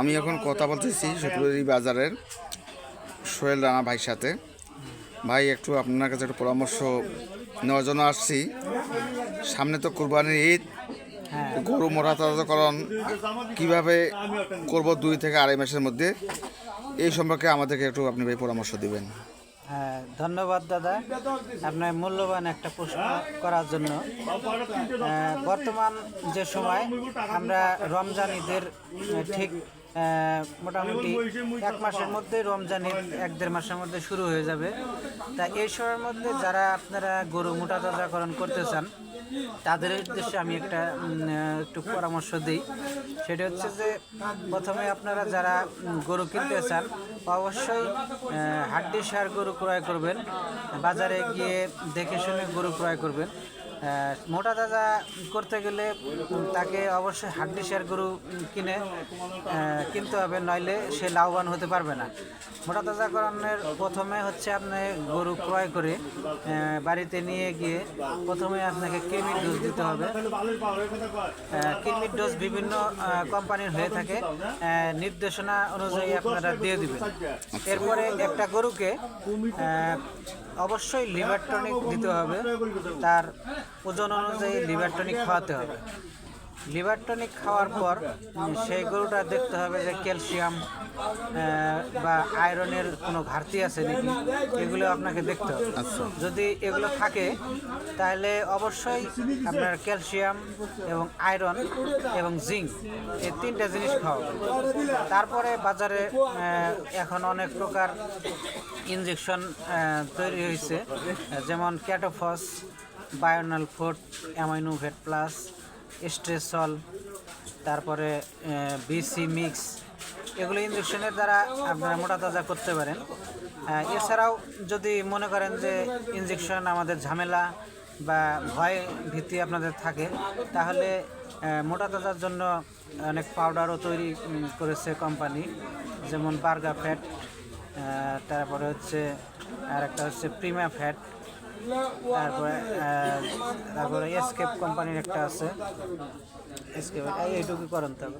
আমি এখন কথা বলতেছি শুক্রবারি বাজারের। সোহেল রানা ভাইয়ের সাথে। ভাই একটু আপনার কাছে একটু পরামর্শ নেওয়ার জন্য আসছি। সামনে তো কোরবানির ঈদ। হ্যাঁ। গরু মোটা তাজাকরণ কীভাবে করব দুই থেকে আড়াই মাসের মধ্যে এই সম্পর্কে আমাদেরকে একটু আপনি ভাই পরামর্শ দিবেন। হ্যাঁ ধন্যবাদ দাদা। আপনার মূল্যবান একটা প্রশ্ন করার জন্য। বর্তমান যে সময় আমরা রমজান ঈদের ঠিক মোটামুটি এক মাসের মধ্যে রমজান ঈদ এক দেড় মাসের মধ্যে শুরু হয়ে যাবে। তা এই সময়ের মধ্যে যারা আপনারা গরু মোটা তাজাকরণ করতে চান তাদের উদ্দেশ্যে আমি একটা একটু পরামর্শ দিই। সেটা হচ্ছে যে প্রথমে আপনারা যারা গরু কিনতে চান অবশ্যই হাড্ডি সার গরু ক্রয় করবেন। বাজারে গিয়ে দেখে শুনে গরু ক্রয় করবেন। মোটা তাজা করতে গেলে তাকে অবশ্যই হাড্ডি সার গরু কিনে কিনতে হবে নইলে সে লাভবান হতে পারবে না। মোটা তাজাকরণের প্রথমে হচ্ছে আপনি গরু ক্রয় করে বাড়িতে নিয়ে গিয়ে প্রথমে আপনাকে কৃমির ডোজ দিতে হবে। কৃমির ডোজ বিভিন্ন কোম্পানির হয়ে থাকে। নির্দেশনা অনুযায়ী আপনারা দিয়ে দিবেন। এরপরে একটা গরুকে অবশ্যই লিভার টনিক দিতে হবে। তার ওজন অনুযায়ী লিভার টনিক খাওয়াতে হবে। লিভার টনিক খাওয়ার পর সেই গরুটা দেখতে হবে যে ক্যালসিয়াম বা আয়রনের কোনো ঘাটতি আছে নাকি? এগুলো আপনাকে দেখতে হবে। যদি এগুলো থাকে তাহলে অবশ্যই আপনার ক্যালসিয়াম এবং আয়রন এবং জিঙ্ক এই তিনটা জিনিস খাওয়া তারপরে বাজারে এখন অনেক প্রকার ইনজেকশন তৈরি হয়েছে। যেমন ক্যাটোফস বায়োনাল ফুড অ্যামাইনোভেট প্লাস স্ট্রেসল, তারপরে বিসি মিক্স এগুলো ইঞ্জেকশনের দ্বারা আপনারা মোটা তাজা করতে পারেন। এছাড়াও যদি মনে করেন যে ইঞ্জেকশন আমাদের ঝামেলা বা ভয় ভীতি আপনাদের থাকে, তাহলে মোটা তাজার জন্য অনেক পাউডারও তৈরি করেছে কোম্পানি যেমন বার্গা ফ্যাট তারপরে হচ্ছে আর একটা হচ্ছে প্রিমা ফ্যাট তারপরে তারপরে এসকেপ কোম্পানির একটা আছে। এসকেপ এইটুকু করেন তবে